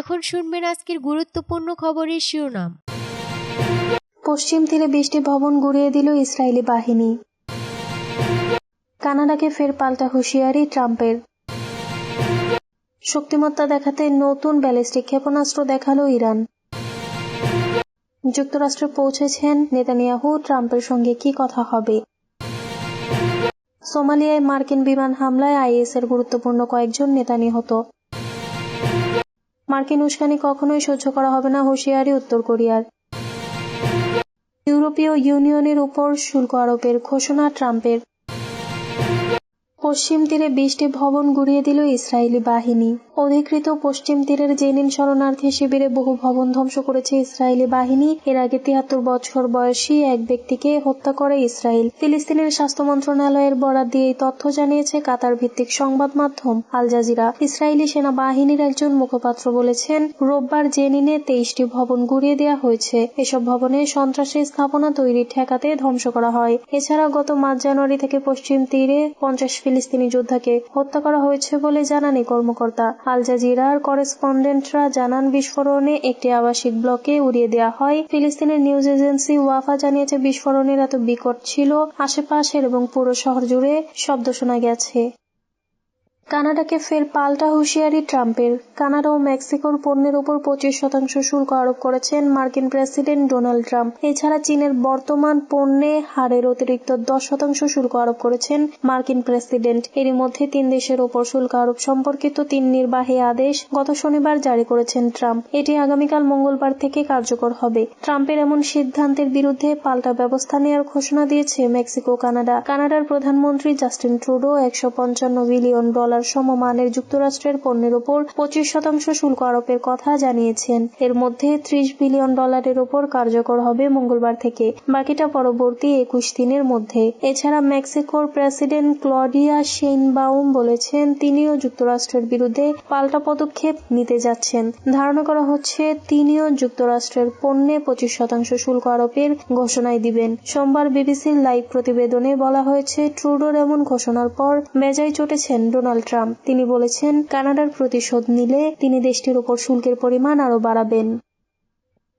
এখন আজকের গুরুত্বপূর্ণ খবরের শিরোনাম। পশ্চিম তীরে বৃষ্টি ভবন গুড়িয়ে দিল ইসরায়েলি বাহিনী। কানাডাকে ফের পাল্টা হুঁশিয়ারি ট্রাম্পের। শক্তিমত্তা দেখাতে নতুন ব্যালিস্টিক ক্ষেপণাস্ত্র দেখাল ইরান। যুক্তরাষ্ট্রে পৌঁছেছেন নেতানিয়াহু, ট্রাম্পের সঙ্গে কি কথা হবে? সোমালিয়ায় মার্কিন বিমান হামলায় আইএস এর গুরুত্বপূর্ণ কয়েকজন নেতা নিহত মার্কিন উস্কানি কখনোই সহ্য করা হবে না হুঁশিয়ারি উত্তর কোরিয়ার। ইউরোপীয় ইউনিয়নের উপর শুল্ক আরোপের ঘোষণা ট্রাম্পের। পশ্চিম তীরে বিশটি ভবন গুড়িয়ে দিল ইসরায়েলি বাহিনী। অধিকৃত পশ্চিম তীরের জেনিন শরণার্থী শিবিরে বহু ভবন ধ্বংস করেছে ইসরায়েলি বাহিনী। এর আগে তিয়াত্তর বছর বয়সী এক ব্যক্তিকে হত্যা করে ইসরায়েল। ফিলিস্তিনের স্বাস্থ্য মন্ত্রণালয়ের বরাদ দিয়ে এই তথ্য জানিয়েছে কাতার ভিত্তিক সংবাদ মাধ্যম আল জাজিরা। ইসরায়েলি সেনাবাহিনীর একজন মুখপাত্র বলেছেন, রোববার জেনিনে তেইশটি ভবন গুড়িয়ে দেওয়া হয়েছে। এসব ভবনে সন্ত্রাসী স্থাপনা তৈরি ঠেকাতে ধ্বংস করা হয়। এছাড়া গত মার্চ জানুয়ারি থেকে পশ্চিম তীরে পঞ্চাশ ফিলিস্তিনি যোদ্ধাকে হত্যা করা হয়েছে বলে জানান এই কর্মকর্তা। আল জাজিরার করেসপন্ডেন্টরা জানান, বিস্ফোরণে একটি আবাসিক ব্লকে উড়িয়ে দেওয়া হয়। ফিলিস্তিনের নিউজ এজেন্সি ওয়াফা জানিয়েছে, বিস্ফোরণের এত বিকট ছিল আশেপাশের এবং পুরো শহর জুড়ে শব্দ শোনা গেছে। কানাডাকে ফের পাল্টা হুঁশিয়ারি ট্রাম্পের। কানাডা ও মেক্সিকোর পণ্যের উপর পঁচিশ শতাংশ শুল্ক আরোপ করেছেন মার্কিন প্রেসিডেন্ট ডোনাল্ড ট্রাম্প। এছাড়া চীনের বর্তমান পণ্যে হারের অতিরিক্ত দশ শতাংশ শুল্ক আরোপ করেছেন মার্কিন প্রেসিডেন্ট। এরই মধ্যে তিন দেশের ওপর শুল্ক আরোপ সম্পর্কিত তিন নির্বাহী আদেশ গত শনিবার জারি করেছেন ট্রাম্প। এটি আগামীকাল মঙ্গলবার থেকে কার্যকর হবে। ট্রাম্পের এমন সিদ্ধান্তের বিরুদ্ধে পাল্টা ব্যবস্থা নেওয়ার ঘোষণা দিয়েছে মেক্সিকো কানাডা। কানাডার প্রধানমন্ত্রী জাস্টিন ট্রুডো একশো পঞ্চান্ন বিলিয়ন ডলার সমমানের যুক্তরাষ্ট্রের পণ্যের উপর পঁচিশ শতাংশ শুল্ক আরোপের কথা জানিয়েছেন। এর মধ্যে ত্রিশ বিলিয়ন ডলারের ওপর কার্যকর হবে মঙ্গলবার থেকে, বাকিটা পরবর্তী একুশ দিনের মধ্যে। এছাড়া মেক্সিকোর প্রেসিডেন্ট ক্লডিয়া শেইনবাউম বলেছেন, তিনিও যুক্তরাষ্ট্রের বিরুদ্ধে পাল্টা পদক্ষেপ নিতে যাচ্ছেন। ধারণা করা হচ্ছে, তিনিও যুক্তরাষ্ট্রের পণ্যে পঁচিশ শতাংশ শুল্ক আরোপের ঘোষণায় দিবেন। সোমবার বিবিসির লাইভ প্রতিবেদনে বলা হয়েছে, ট্রুডোর এমন ঘোষণার পর বেজায় চটেছেন ডোনাল্ড ট্রাম্প। তিনি বলেছেন কানাডার প্রতিশোধ নিলে তিনি দেশটির ওপর শুল্কের পরিমাণ আরও বাড়াবেন।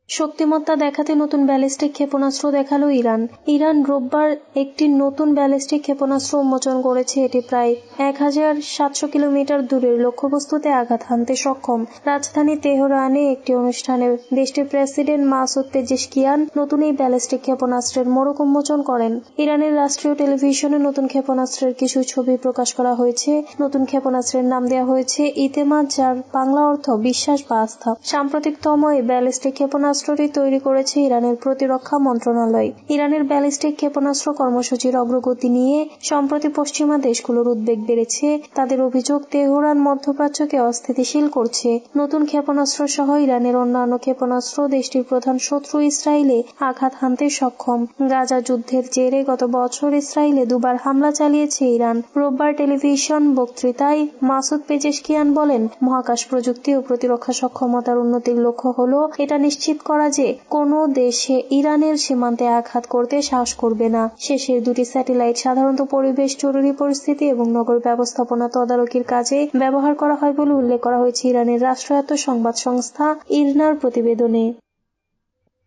শক্তিমত্তা দেখাতে নতুন ব্যালিস্টিক ক্ষেপণাস্ত্র দেখাল ইরান। ইরান রোববার একটি নতুন ব্যালিস্টিক ক্ষেপণাস্ত্র উন্মোচন করেছে। এটি প্রায় এক হাজার সাতশো কিলোমিটার দূরের লক্ষ্যবস্তুতে আঘাত হানতে সক্ষম। রাজধানী তেহরানে একটি অনুষ্ঠানে দেশটির প্রেসিডেন্ট মাসুদ পেজেশকিয়ান নতুন এই ব্যালিস্টিক ক্ষেপণাস্ত্রের মোড়ক উন্মোচন করেন। ইরানের রাষ্ট্রীয় টেলিভিশনে নতুন ক্ষেপণাস্ত্রের কিছু ছবি প্রকাশ করা হয়েছে। নতুন ক্ষেপণাস্ত্রের নাম দেওয়া হয়েছে ইতেমাদ যার বাংলা অর্থ বিশ্বাস বা আস্থা। সাম্প্রতিকতম এই ব্যালিস্টিক ক্ষেপণাস্ত্র ক্ষেপণাস্ত্রটি তৈরি করেছে ইরানের প্রতিরক্ষা মন্ত্রণালয়। ইরানের ব্যালিস্টিক ক্ষেপণাস্ত্র কর্মসূচির অগ্রগতি নিয়ে সম্প্রতি পশ্চিমা দেশগুলোর উদ্বেগ বেড়েছে। তাদের অভিযোগ, তেহরান মধ্যপ্রাচ্যকে অস্থিতিশীল করছে। নতুন ক্ষেপণাস্ত্র সহ ইরানের অন্যান্য ক্ষেপণাস্ত্র দেশটির প্রধান শত্রু ইসরায়েলে আঘাত হানতে সক্ষম। গাজা যুদ্ধের জেরে গত বছর ইসরায়েলে দুবার হামলা চালিয়েছে ইরান। রোববার টেলিভিশন বক্তৃতায় মাসুদ পেজেশকিয়ান বলেন, মহাকাশ প্রযুক্তি ও প্রতিরক্ষা সক্ষমতার উন্নতির লক্ষ্য হল এটা নিশ্চিত করা যে কোন দেশে ইরানের সীমান্তে আঘাত করতে সাহস করবে না। শেষের দুটি স্যাটেলাইট সাধারণত পরিবেশ, জরুরি পরিস্থিতি এবং নগর ব্যবস্থাপনা তদারকির কাজে ব্যবহার করা হয় বলে উল্লেখ করা হয়েছে ইরানের রাষ্ট্রায়ত্ত সংবাদ সংস্থা ইরনার প্রতিবেদনে।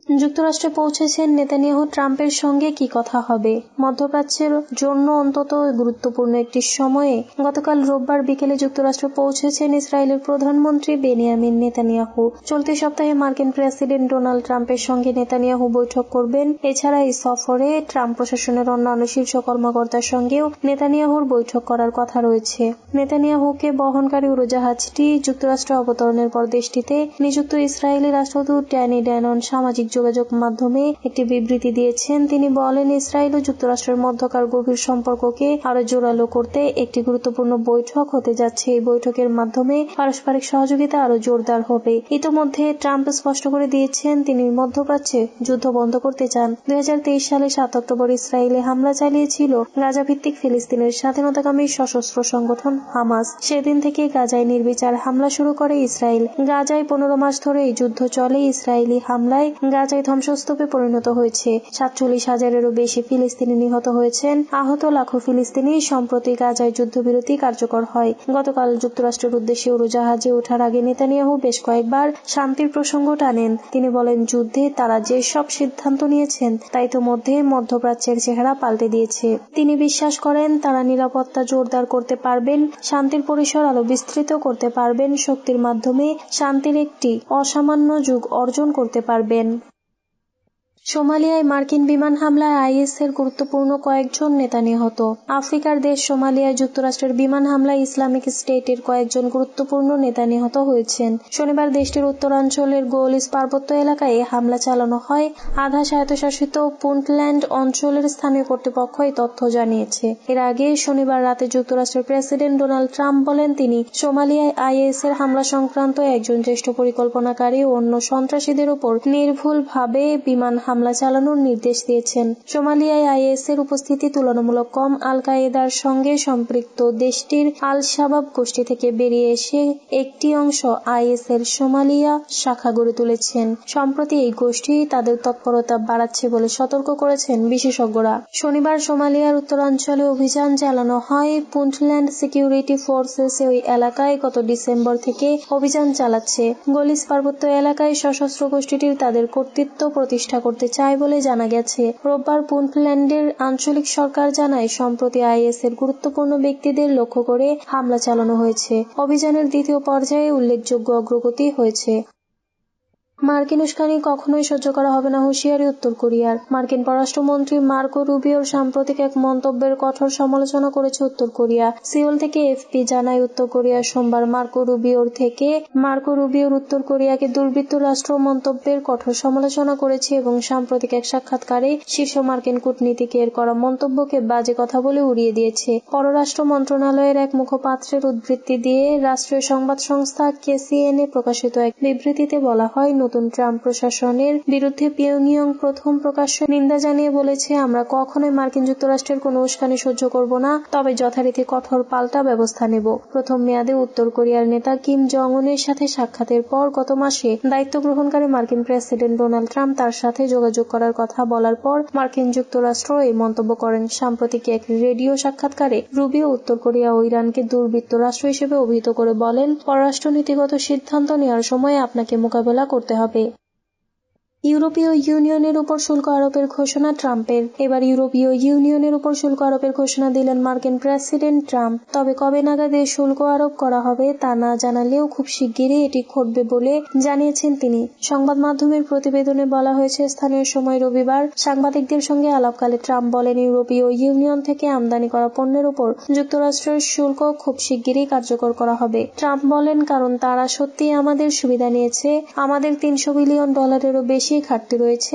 যুক্তরাষ্ট্রে পৌঁছেছেন নেতানিয়াহু ট্রাম্পের সঙ্গে কি কথা হবে? মধ্যপ্রাচ্যের জন্য অন্তত গুরুত্বপূর্ণ একটি সময়ে গতকাল রোববার বিকেলে যুক্তরাষ্ট্রে পৌঁছেছেন ইসরায়েলের প্রধানমন্ত্রী বেনিয়ামিন নেতানিয়াহু। চলতি সপ্তাহে মার্কিন প্রেসিডেন্ট ডোনাল্ড ট্রাম্পের সঙ্গে নেতানিয়াহু বৈঠক করবেন। এছাড়া এই সফরে ট্রাম্প প্রশাসনের অন্যান্য শীর্ষ কর্মকর্তার সঙ্গেও নেতানিয়াহুর বৈঠক করার কথা রয়েছে। নেতানিয়াহুকে বহনকারী উড়োজাহাজটি যুক্তরাষ্ট্রে অবতরণের পর দেশটিতে নিযুক্ত ইসরায়েলি রাষ্ট্রদূত ড্যানি ড্যানন সামাজিক যোগাযোগ মাধ্যমে একটি বিবৃতি দিয়েছেন। তিনি বলেন, ইসরায়েল ও যুক্তরাষ্ট্রের মধ্যকার গভীর সম্পর্ককে আরও জোরালো করতে একটি গুরুত্বপূর্ণ বৈঠক হতে যাচ্ছে। এই বৈঠকের মাধ্যমে পারস্পরিক সহযোগিতা আরও জোরদার হবে। ইতোমধ্যে ট্রাম্প স্পষ্ট করে দিয়েছেন, তিনি মধ্যপ্রাচ্যে যুদ্ধ বন্ধ করতে চান। দুই হাজার তেইশ সালে সাত অক্টোবর ইসরায়েলে হামলা চালিয়েছিল গাজা ভিত্তিক ফিলিস্তিনের স্বাধীনতাকামী সশস্ত্র সংগঠন হামাস। সেদিন থেকে গাজায় নির্বিচার হামলা শুরু করে ইসরায়েল। গাজায় পনেরো মাস ধরে এই যুদ্ধ চলে। ইসরায়েলি হামলায় গাজায় ধ্বংসস্তূপে পরিণত হয়েছে। সাতচল্লিশ হাজারেরও বেশি ফিলিস্তিনি নিহত হয়েছেন। আহত লাখো ফিলিস্তিনি সম্প্রতি গাজায় যুদ্ধবিরতি কার্যকর হয়। গতকাল যুক্তরাষ্ট্রের উদ্দেশ্যে উড়োজাহাজে ওঠার আগে নেতানিয়াহু বেশ কয়েকবার শান্তির প্রসঙ্গ টানেন। তিনি বলেন, যুদ্ধে তারা যে সব সিদ্ধান্ত নিয়েছেন তা ইতোমধ্যে মধ্যপ্রাচ্যের চেহারা পাল্টে দিয়েছে। তিনি বিশ্বাস করেন, তারা নিরাপত্তা জোরদার করতে পারবেন, শান্তির পরিসর আরও বিস্তৃত করতে পারবেন, শক্তির মাধ্যমে শান্তির একটি অসামান্য যুগ অর্জন করতে পারবেন। সোমালিয়ায় মার্কিন বিমান হামলায় আইএস এর গুরুত্বপূর্ণ কয়েকজন নেতা নিহত। আফ্রিকার দেশ সোমালিয়ায় যুক্তরাষ্ট্রের বিমান হামলায় ইসলামিক স্টেটের কয়েকজন গুরুত্বপূর্ণ নেতা নিহত হয়েছেন। শনিবার দেশটির উত্তরাঞ্চলের গোলিস পার্বত্য এলাকায় হামলা চালানো হয়। আধা স্বায়ত্তশাসিত পুন্টল্যান্ড অঞ্চলের স্থানীয় কর্তৃপক্ষ এই তথ্য জানিয়েছে। এর আগে শনিবার রাতে যুক্তরাষ্ট্রের প্রেসিডেন্ট ডোনাল্ড ট্রাম্প বলেন, তিনি সোমালিয়ায় আইএস এর হামলা সংক্রান্ত একজন জ্যেষ্ঠ পরিকল্পনাকারী অন্য সন্ত্রাসীদের উপর নির্ভুলভাবে বিমান হামলা চালানোর নির্দেশ দিয়েছেন। সোমালিয়ায় আইএস এর উপস্থিতি তুলনামূলক কম। আল কায়েদার সঙ্গে সম্পৃক্ত দেশটির আল শাবাব গোষ্ঠী থেকে বেরিয়ে এসে একটি অংশ আইএস এর সোমালিয়া শাখা গড়ে তুলেছেন। সম্প্রতি এই গোষ্ঠী তাদের তৎপরতা বাড়াচ্ছে বলে সতর্ক করেছেন বিশেষজ্ঞরা। শনিবার সোমালিয়ার উত্তরাঞ্চলে অভিযান চালানো হয়। পুন্টল্যান্ড সিকিউরিটি ফোর্সেস ওই এলাকায় গত ডিসেম্বর থেকে অভিযান চালাচ্ছে। গলিস পার্বত্য এলাকায় সশস্ত্র গোষ্ঠীটির তাদের কর্তৃত্ব প্রতিষ্ঠা করতে চায় বলে জানা গেছে। রোববার পুন্টল্যান্ডের আঞ্চলিক সরকার জানায়, সম্প্রতি আইএস এর গুরুত্বপূর্ণ ব্যক্তিদের লক্ষ্য করে হামলা চালানো হয়েছে। অভিযানের দ্বিতীয় পর্যায়ে উল্লেখযোগ্য অগ্রগতি হয়েছে। মার্কিন উস্কানি কখনোই সহ্য করা হবে না হুঁশিয়ারি উত্তর কোরিয়ার। মার্কিন পররাষ্ট্রমন্ত্রী মার্কো রুবিওর সাম্প্রতিক এক মন্তব্যের কঠোর সমালোচনা করেছে উত্তর কোরিয়া। সিওল থেকে এফপি জানায় উত্তর কোরিয়া সোমবার মার্কো রুবিওর থেকে। মার্কো রুবিওর উত্তর কোরিয়াকে দুর্বৃত্ত রাষ্ট্র মন্তব্যের কঠোর সমালোচনা করেছে এবং সাম্প্রতিক এক সাক্ষাৎকারে শীর্ষ মার্কিন কূটনীতিকের করা মন্তব্যকে বাজে কথা বলে উড়িয়ে দিয়েছে। পররাষ্ট্র মন্ত্রণালয়ের এক মুখপাত্রের উদ্ধৃতি দিয়ে রাষ্ট্রীয় সংবাদ সংস্থা কেসিএনএ প্রকাশিত এক বিবৃতিতে বলা হয় নতুন ট্রাম্প প্রশাসনের বিরুদ্ধে পিয়ংইয়ং প্রথম প্রকাশ্য নিন্দা জানিয়ে বলেছে, আমরা কখনোই মার্কিন যুক্তরাষ্ট্রের কোনো উস্কানি সহ্য করব না, তবে যথারীতি কঠোর পাল্টা ব্যবস্থা নেব। প্রথম মেয়াদে উত্তর কোরিয়ার নেতা কিম জং উনের সাথে সাক্ষাতের পর গত মাসে দায়িত্ব গ্রহণকারী মার্কিন প্রেসিডেন্ট ডোনাল্ড ট্রাম্প তার সাথে যোগাযোগ করার কথা বলার পর মার্কিন যুক্তরাষ্ট্র এই মন্তব্য করেন। সাম্প্রতিক এক রেডিও সাক্ষাৎকারে রুবিও উত্তর কোরিয়া ও ইরানকে দুর্বৃত্ত রাষ্ট্র হিসেবে অভিহিত করে বলেন, পররাষ্ট্রনীতিগত সিদ্ধান্ত নেওয়ার সময় আপনাকে মোকাবেলা করতে হবে। ইউরোপীয় ইউনিয়নের উপর শুল্ক আরোপের ঘোষণা ট্রাম্পের। এবার ইউরোপীয় ইউনিয়নের উপর শুল্ক আরোপের ঘোষণা দিলেন মার্কিন প্রেসিডেন্ট ট্রাম্প। তবে কবে নাগাদ এই শুল্ক আরোপ করা হবে তা না জানালেও খুব শিগগিরই এটি ঘটবে বলে জানিয়েছেন তিনি। সংবাদ মাধ্যমের প্রতিবেদনে বলা হয়েছে, স্থানীয় সময় রবিবার সাংবাদিকদের সঙ্গে আলাপকালে ট্রাম্প বলেন, ইউরোপীয় ইউনিয়ন থেকে আমদানি করা পণ্যের উপর যুক্তরাষ্ট্রের শুল্ক খুব শিগগিরই কার্যকর করা হবে। ট্রাম্প বলেন, কারণ তারা সত্যিই আমাদের সুবিধা নিয়েছে। আমাদের তিনশো বিলিয়ন ডলারেরও বেশি ঘাটতি রয়েছে।